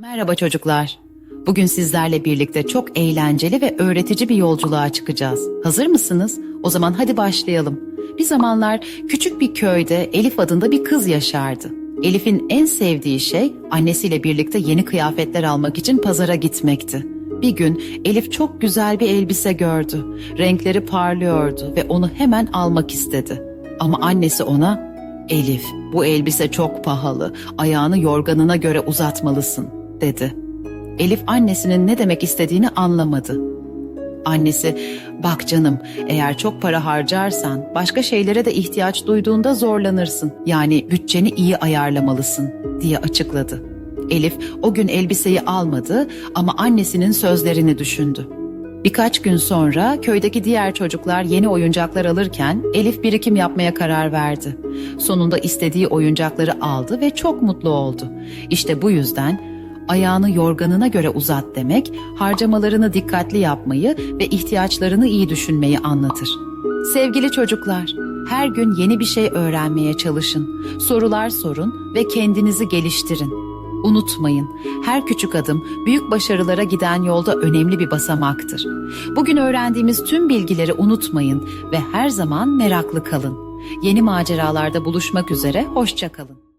Merhaba çocuklar. Bugün sizlerle birlikte çok eğlenceli ve öğretici bir yolculuğa çıkacağız. Hazır mısınız? O zaman hadi başlayalım. Bir zamanlar küçük bir köyde Elif adında bir kız yaşardı. Elif'in en sevdiği şey annesiyle birlikte yeni kıyafetler almak için pazara gitmekti. Bir gün Elif çok güzel bir elbise gördü. Renkleri parlıyordu ve onu hemen almak istedi. Ama annesi ona Elif, bu elbise çok pahalı. Ayağını yorganına göre uzatmalısın, dedi. Elif annesinin ne demek istediğini anlamadı. Annesi, bak canım, eğer çok para harcarsan başka şeylere de ihtiyaç duyduğunda zorlanırsın. Yani bütçeni iyi ayarlamalısın, diye açıkladı. Elif o gün elbiseyi almadı ama annesinin sözlerini düşündü. Birkaç gün sonra köydeki diğer çocuklar yeni oyuncaklar alırken Elif birikim yapmaya karar verdi. Sonunda istediği oyuncakları aldı ve çok mutlu oldu. İşte bu yüzden ayağını yorganına göre uzat demek, harcamalarını dikkatli yapmayı ve ihtiyaçlarını iyi düşünmeyi anlatır. Sevgili çocuklar, her gün yeni bir şey öğrenmeye çalışın. Sorular sorun ve kendinizi geliştirin. Unutmayın, her küçük adım büyük başarılara giden yolda önemli bir basamaktır. Bugün öğrendiğimiz tüm bilgileri unutmayın ve her zaman meraklı kalın. Yeni maceralarda buluşmak üzere, hoşça kalın.